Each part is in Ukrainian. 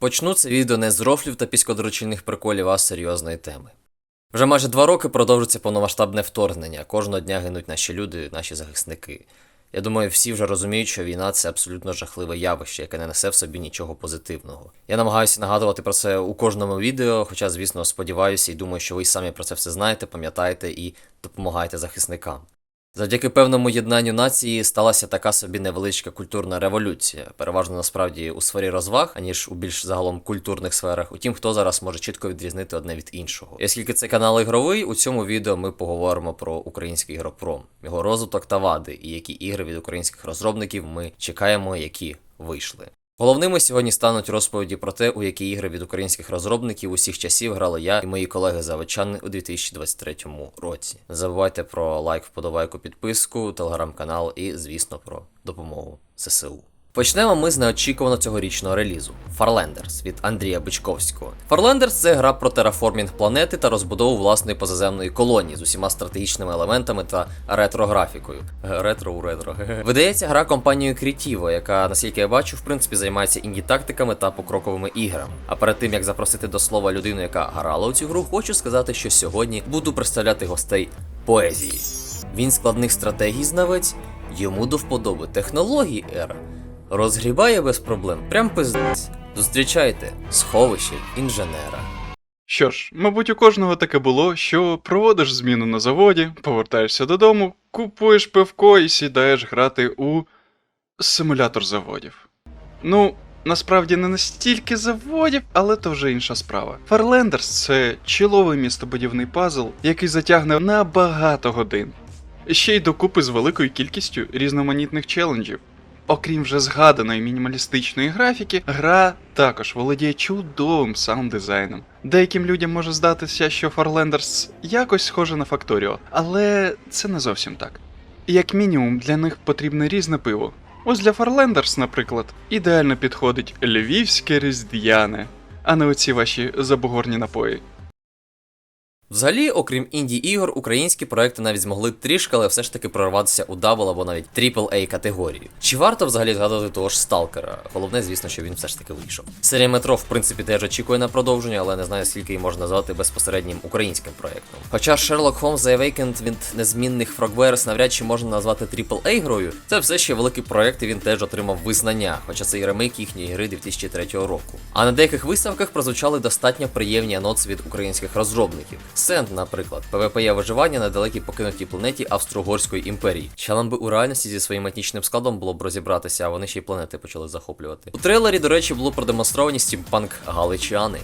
Почну це відео не з рофлів та піськодрочильних приколів, а з серйозної теми. Вже майже два роки продовжується повномасштабне вторгнення. Кожного дня гинуть наші люди, наші захисники. Я думаю, всі вже розуміють, що війна це абсолютно жахливе явище, яке не несе в собі нічого позитивного. Я намагаюся нагадувати про це у кожному відео, хоча, звісно, сподіваюся і думаю, що ви самі про це все знаєте, пам'ятаєте і допомагаєте захисникам. Завдяки певному єднанню нації сталася така собі невеличка культурна революція, переважно насправді у сфері розваг, аніж у більш загалом культурних сферах. Утім, хто зараз може чітко відрізнити одне від іншого. І оскільки це канал ігровий, у цьому відео ми поговоримо про український ігропром, його розвиток та вади, і які ігри від українських розробників ми чекаємо, які вийшли. Головними сьогодні стануть розповіді про те, у які ігри від українських розробників усіх часів грали я і мої колеги заводчани у 2023 році. Не забувайте про лайк, вподобайку, підписку, телеграм-канал і, звісно, про допомогу ЗСУ. Почнемо ми з неочікувано цьогорічного релізу Farlanders від Андрія Бичковського. Farlanders – це гра про тераформінг планети та розбудову власної позаземної колонії з усіма стратегічними елементами та ретро-графікою. Ретро у ретро. Видається гра компанією Creativo, яка, наскільки я бачу, в принципі займається інді-тактиками та покроковими іграми. А перед тим як запросити до слова людину, яка грала у цю гру, хочу сказати, що сьогодні буду представляти гостей поезії. Він складних стратегій знавець, йому до вподоби технології ера. Розгрібає без проблем, прям пиздець. Зустрічайте сховище інженера. Що ж, мабуть, у кожного таке було, що проводиш зміну на заводі, повертаєшся додому, купуєш пивко і сідаєш грати у симулятор заводів. Ну, насправді не настільки заводів, але то вже інша справа. Farlanders – це чіловий містобудівний пазл, який затягне на багато годин. Ще й докупи з великою кількістю різноманітних челенджів. Окрім вже згаданої мінімалістичної графіки, гра також володіє чудовим саунд-дизайном. Деяким людям може здатися, що Farlanders якось схоже на Factorio, але це не зовсім так. Як мінімум, для них потрібне різне пиво. Ось для Farlanders, наприклад, ідеально підходить львівське різдвяне, а не оці ваші забугорні напої. Взагалі, окрім інді ігор, українські проекти навіть змогли трішки, але все ж таки прорватися у дабл або навіть AAA категорію. Чи варто взагалі згадувати того ж Сталкера? Головне, звісно, що він все ж таки вийшов. Серія метро, в принципі, теж очікує на продовження, але не знаю, скільки її можна назвати безпосереднім українським проектом. Хоча Sherlock Holmes The Awakened від незмінних Frogwares навряд чи можна назвати AAA грою, це все ще великий проект, і він теж отримав визнання, хоча це і ремейк їхньої гри 2003 року. А на деяких виставках прозвучали достатньо приємні анонси від українських розробників. Сент, наприклад, ПВП виживання на далекій покинутій планеті Австро-Угорської імперії. Чалам би у реальності зі своїм етнічним складом було б розібратися, а вони ще й планети почали захоплювати. У трейлері, до речі, було продемонстровані стімпанк галичани.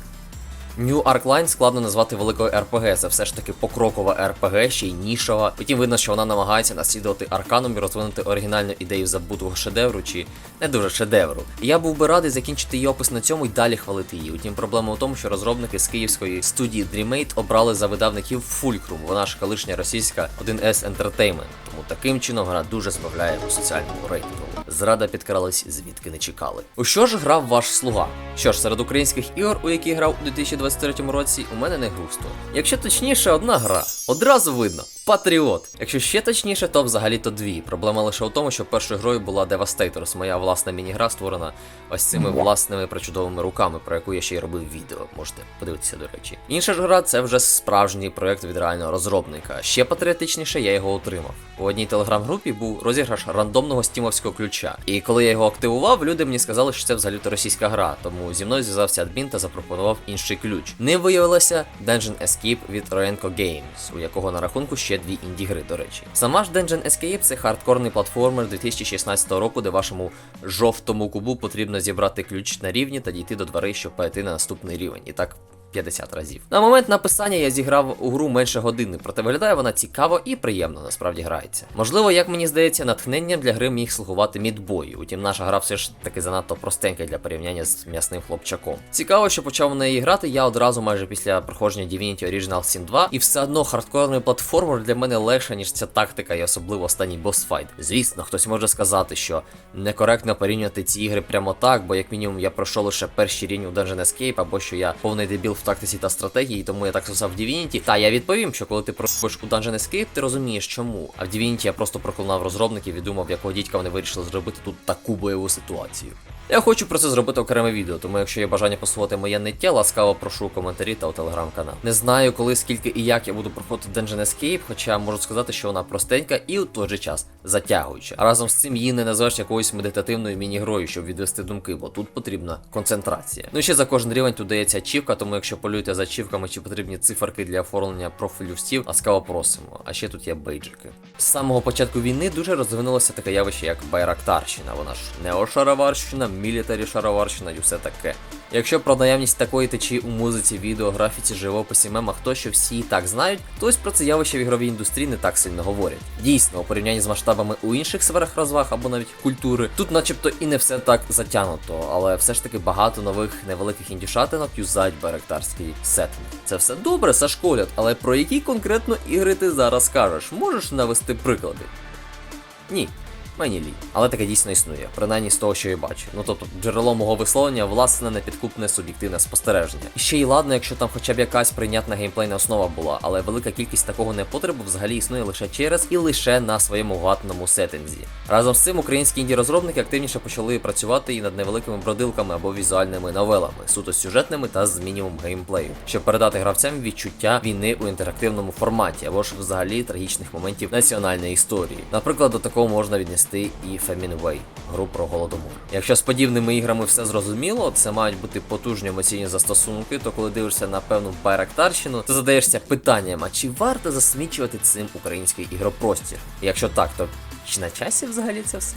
New Ark Line складно назвати великою RPG, це все ж таки покрокова RPG, ще й нішова. Потім видно, що вона намагається наслідувати арканом і розвинути оригінальну ідею забутого шедевру чи не дуже шедевру. Я був би радий закінчити її опис на цьому і далі хвалити її. Утім, проблема у тому, що розробники з київської студії Dreamate обрали за видавників Fulcrum, вона ж колишня російська 1S Entertainment. Тому таким чином гра дуже збавляє у соціальному рейтингу. Зрада підкралась, звідки не чекали. У що ж грав ваш слуга? Що ж, серед українських ігор, у які грав у 2023 році, у мене не густо. Якщо точніше, одна гра. Одразу видно. Патріот. Якщо ще точніше, то взагалі то дві. Проблема лише у тому, що першою грою була Devastators, моя власна міні-гра, створена ось цими власними причудовими руками, про яку я ще й робив відео. Можете подивитися, до речі. Інша ж гра це вже справжній проект від реального розробника. Ще патріотичніше я його отримав. У одній телеграм-групі був розіграш рандомного стімовського ключа. І коли я його активував, люди мені сказали, що це взагалі то російська гра. Тому зі мною зв'язався адмін та запропонував інший ключ. Не виявилося Dungeon Escape від Roenco Games, у якого на рахунку ще дві інді-гри, до речі. Сама ж Dungeon Escape це хардкорний платформер 2016 року, де вашому жовтому кубу потрібно зібрати ключ на рівні та дійти до дверей, щоб перейти на наступний рівень. І так 50 разів. На момент написання я зіграв у гру менше години, проте виглядає вона цікаво і приємно насправді грається. Можливо, як мені здається, натхненням для гри міг слугувати мідбою. Утім, наша гра все ж таки занадто простенька для порівняння з м'ясним хлопчаком. Цікаво, що почав в неї грати я одразу майже після проходження Divinity Original Sin 2, і все одно хардкорний платформер для мене легше, ніж ця тактика, і особливо останній босфайт. Звісно, хтось може сказати, що некоректно порівнювати ці ігри прямо так, бо як мінімум я пройшов лише перші рівні у Dungeon Escape, або що я повний дебіл в тактиці та стратегії, тому я так сосав в Divinity. Та я відповім, що коли ти пробуєш у Dungeon Escape, ти розумієш чому. А в Divinity я просто проклинав розробників і думав, якого дідька вони вирішили зробити тут таку бойову ситуацію. Я хочу про це зробити окреме відео, тому якщо є бажання послухати моє ниття, ласкаво прошу у коментарі та у телеграм-канал. Не знаю, коли, скільки і як я буду проходити Dungeon Escape, хоча можу сказати, що вона простенька і у той же час затягуюча. Разом з цим її не назвеш якоюсь медитативною міні-грою, щоб відвести думки, бо тут потрібна концентрація. Ну і ще за кожен рівень тут дається ачівка, тому якщо полюєте за ачівками чи потрібні циферки для оформлення профілю стів, ласкаво просимо. А ще тут є бейджики. З самого початку війни дуже розвинулося таке явище, як Байрактарщина. Вона ж неошароварщина, мілітарі шароварщина і все таке. Якщо про наявність такої течії у музиці, відео, графіці, живописі, мемах, то що всі і так знають, то ось про це явище в ігровій індустрії не так сильно говорять. Дійсно, у порівнянні з масштабами у інших сферах розваг або навіть культури, тут начебто і не все так затянуто, але все ж таки багато нових невеликих індюшатинок юзають байрактарський сеттинг. Це все добре, зашколять, але про які конкретно ігри ти зараз кажеш? Можеш навести приклади? Ні. Мені лі. Але таке дійсно існує, принаймні з того, що я бачу. Ну тобто, джерело мого висловлення власне непідкупне суб'єктивне спостереження. І ще й ладно, якщо там хоча б якась прийнятна геймплейна основа була, але велика кількість такого непотребу взагалі існує лише через і лише на своєму ватному сеттинзі. Разом з цим українські інді-розробники активніше почали працювати і над невеликими бродилками або візуальними новелами, суто сюжетними та з мінімум геймплею, щоб передати гравцям відчуття війни у інтерактивному форматі, або ж взагалі трагічних моментів національної історії. Наприклад, до такого можна віднести і Фемінвей, гру про голодомор. Якщо з подібними іграми все зрозуміло, це мають бути потужні емоційні застосунки, то коли дивишся на певну байрактарщину, ти задаєшся питанням, а чи варто засмічувати цим український ігропростір? Якщо так, то чи на часі взагалі це все?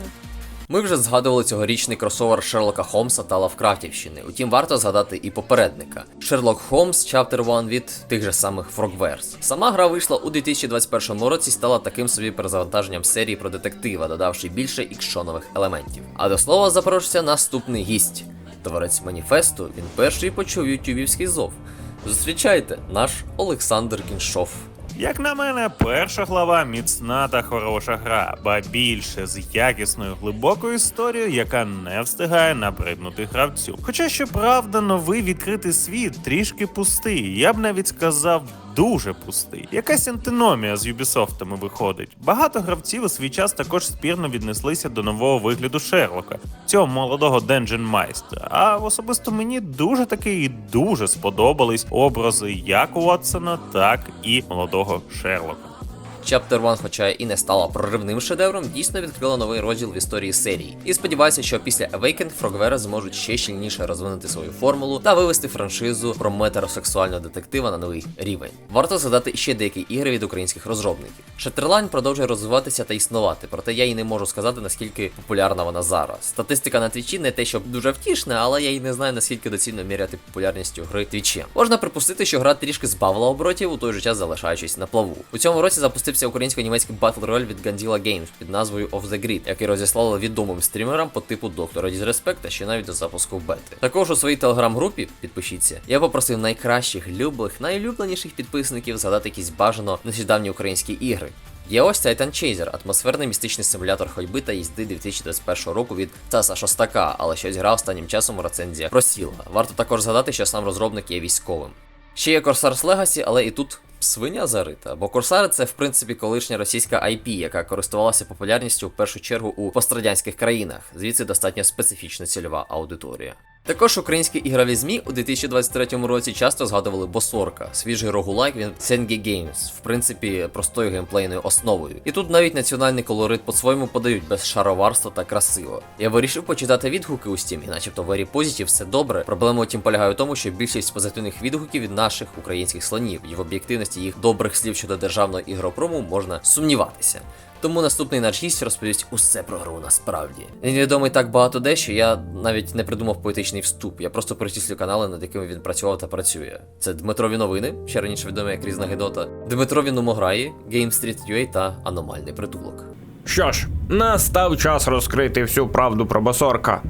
Ми вже згадували цьогорічний кросовер Шерлока Холмса та Лавкрафтівщини. Утім, варто згадати і попередника. Шерлок Холмс Chapter 1 від тих же самих Frogwares. Сама гра вийшла у 2021 році і стала таким собі перезавантаженням серії про детектива, додавши більше ікшонових елементів. А до слова запрошується наступний гість. Творець маніфесту, він перший почув ютюбівський зов. Зустрічайте, наш Олександр Кіншов. Як на мене, перша глава міцна та хороша гра, ба більше з якісною глибокою історією, яка не встигає набриднути гравцю. Хоча, щоправда, новий відкритий світ трішки пустий, я б навіть сказав. Дуже пустий. Якась антиномія з Юбісофтами виходить. Багато гравців у свій час також спірно віднеслися до нового вигляду Шерлока, цього молодого Денджен Майстра. А особисто мені дуже таки і дуже сподобались образи як Уотсона, так і молодого Шерлока. Chapter 1, хоча і не стала проривним шедевром, дійсно відкрила новий розділ в історії серії. І сподіваюся, що після Awakened Frogwares зможуть ще щільніше розвинути свою формулу та вивести франшизу про метеросексуального детектива на новий рівень. Варто згадати ще деякі ігри від українських розробників. Shatterline продовжує розвиватися та існувати, проте я й не можу сказати наскільки популярна вона зараз. Статистика на твічі не те, щоб дуже втішна, але я й не знаю наскільки доцільно міряти популярністю гри твічем. Можна припустити, що гра трішки збавила оборотів, у той же час залишаючись на плаву. У цьому році запустився українсько-німецький Battle Royale від Gandila Games під назвою Off the Grid, який розіслали відомим стрімерам по типу доктора Дізреспекта ще навіть до запуску бети. Також у своїй телеграм-групі, підпишіться, я попросив найкращих, любих, найлюбленіших підписників згадати якісь бажано нещодавні українські ігри. Є ось Titan Chaser, атмосферний містичний симулятор ходьби та їзди 2021 року від Таса Шостака, але щось гра останнім часом у рецензіях просіла. Варто також згадати, що сам розробник є військовим. Ще є Corsairs Legacy, але і тут свиня зарита. Бо Корсари це в принципі колишня російська IP, яка користувалася популярністю в першу чергу у пострадянських країнах, звідси достатньо специфічна цільова аудиторія. Також українські ігрові ЗМІ у 2023 році часто згадували Босорка, свіжий рогулайк від Sengi Games, в принципі, простою геймплейною основою. І тут навіть національний колорит по-своєму подають без шароварства та красиво. Я вирішив почитати відгуки у Steam, і начебто в Very Positive все добре. Проблема утім полягає в тому, що більшість позитивних відгуків від наших українських слонів, і в об'єктивності їх добрих слів щодо державного ігропрому можна сумніватися. Тому наступний наш гість розповість усе про гру насправді. Він відомий так багато де, що я навіть не придумав поетичний вступ. Я просто перечислю канали, над якими він працював та працює. Це Дмитрові новини, ще раніше відомі як Різна Гедота, Дмитрові Номограї, Game Street UA та Аномальний притулок. Що ж, настав час розкрити всю правду про босорка.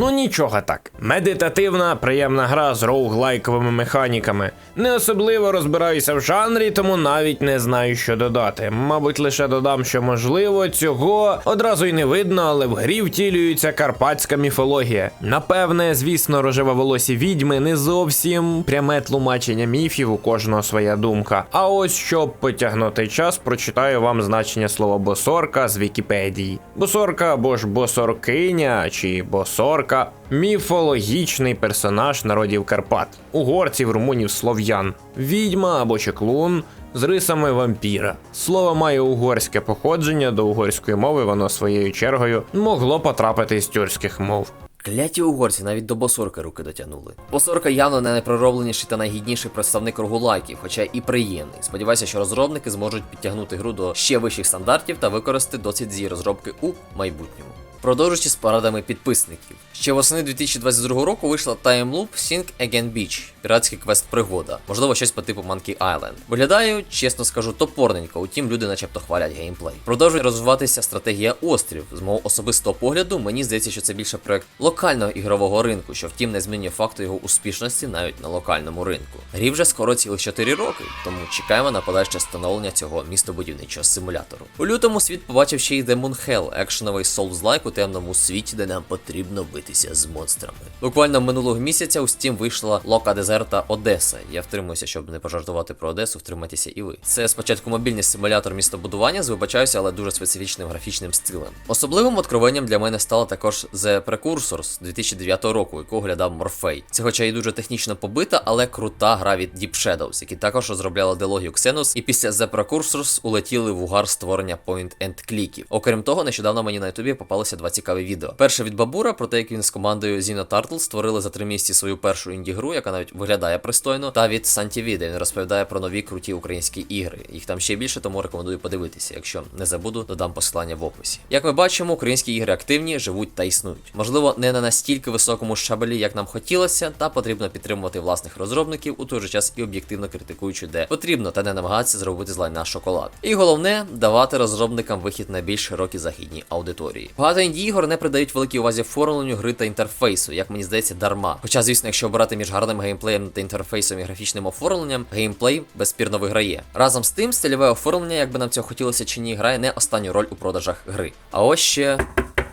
Ну нічого так. Медитативна, приємна гра з роуглайковими механіками. Не особливо розбираюся в жанрі, тому навіть не знаю, що додати. Мабуть, лише додам, що можливо, цього одразу й не видно, але в грі втілюється карпатська міфологія. Напевне, звісно, рожевоволосі відьми не зовсім пряме тлумачення міфів, у кожного своя думка. А ось щоб потягнути час, прочитаю вам значення слова босорка з Вікіпедії. Босорка або ж босоркиня чи босорк Бабасорка міфологічний персонаж народів Карпат, угорців, румунів, слов'ян, відьма або чеклун з рисами вампіра. Слово має угорське походження до угорської мови, воно своєю чергою могло потрапити з тюркських мов. Кляті угорці навіть до босорка руки дотягнули. Босорка явно не найпроробленіший та найгідніший представник рогулайків, хоча і приємний. Сподіваюся, що розробники зможуть підтягнути гру до ще вищих стандартів та використати досвід з її розробки у майбутньому. Продовжуючи з порадами підписників. Ще восени 2022 року вийшла Time Loop Sink Again Beach, піратський квест пригода, можливо, щось по типу Monkey Island. Виглядаю, чесно скажу, топорненько, утім люди начебто хвалять геймплей. Продовжує розвиватися стратегія острів. З мого особистого погляду, мені здається, що це більше проект локального ігрового ринку, що втім не змінює факту його успішності навіть на локальному ринку. Грі вже скоро цілих 4 роки, тому чекаємо на подальше становлення цього містобудівничого симулятору. У лютому світ побачив ще й The Moon Hell, екшеновий Souls-like у темному світі, де нам потрібно битися з монстрами. Буквально минулого місяця у Steam вийшла Лока Дезерта Одеса. Я втримуюся, щоб не пожартувати про Одесу, втримайтеся і ви. Це спочатку мобільний симулятор містобудування, з вибачаюся, але дуже специфічним графічним стилем. Особливим откровенням для мене стало також The Precursors 2009 року, яку глядав Морфей. Це хоча й дуже технічно побита, але крута гра від Deep Shadows, які також розробляли дилогію Xenos, і після The Precursors улетіли в угар створення point and кліків. Окрім того, нещодавно мені на ютубі попалося два цікаві відео. Перше від Бабура про те, як він з командою Zino Turtle створили за три місяці свою першу інді-гру, яка навіть виглядає пристойно. Та від Санті де він розповідає про нові круті українські ігри. Їх там ще більше, тому рекомендую подивитися. Якщо не забуду, додам посилання в описі. Як ми бачимо, українські ігри активні, живуть та існують. Можливо, не на настільки високому щабелі, як нам хотілося, та потрібно підтримувати власних розробників у той же час і об'єктивно критикуючи, де потрібно, та не намагатися зробити з лайна шоколад. І головне давати розробникам вихід на більш широкій західній аудиторії. Багато інді ігор не придають великій увазі оформленню гри та інтерфейсу, як мені здається, дарма. Хоча, звісно, якщо обирати між гарним геймплеєм та інтерфейсом і графічним оформленням, геймплей безспірно виграє. Разом з тим, стильове оформлення, як би нам цього хотілося чи ні, грає не останню роль у продажах гри. А ось ще.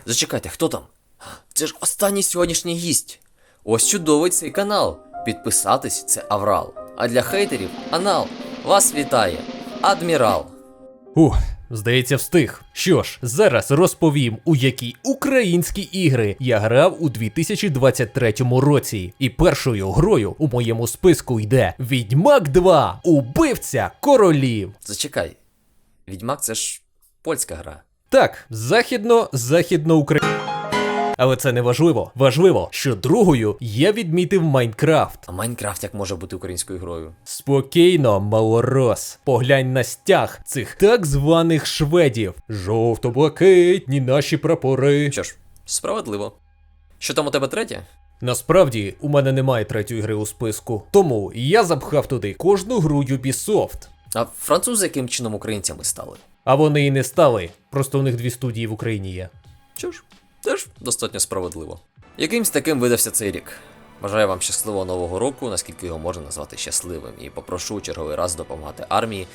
Зачекайте, хто там? Це ж останній сьогоднішній гість. Ось чудовий цей канал. Підписатись це Аврал. А для хейтерів Анал. Вас вітає. Адмірал. Ух, здається, встиг. Що ж, зараз розповім, у які українські ігри я грав у 2023 році. І першою грою у моєму списку йде Відьмак 2 Убивця королів. Зачекай. Відьмак це ж польська гра. Так, західно-західно. Але це не важливо. Важливо, що другою я відмітив Майнкрафт. А Майнкрафт як може бути українською грою? Спокійно, малорос. Поглянь на стяг цих так званих шведів. Жовто-блакитні наші прапори. Що ж, справедливо. Що там у тебе третє? Насправді, у мене немає третьої гри у списку, тому я запхав туди кожну гру Ubisoft. А французи яким чином українцями стали? А вони і не стали. Просто у них дві студії в Україні є. Що ж, теж достатньо справедливо. Якимсь таким видався цей рік. Бажаю вам щасливого нового року, наскільки його можна назвати щасливим, і попрошу черговий раз допомагати армії,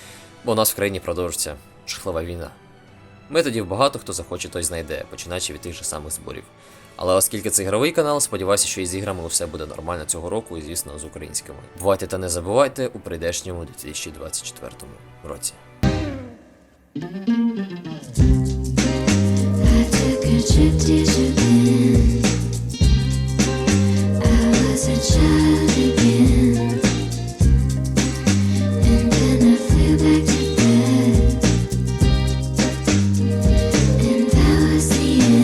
бо у нас в країні продовжиться жахлива війна. Методів багато хто захоче, той знайде, починаючи від тих же самих зборів. Але оскільки це ігровий канал, сподіваюся, що із іграми усе буде нормально цього року і, звісно, з українськими. Бувайте та не забувайте у прийдешньому 2024 році. Did you then? I was a child again.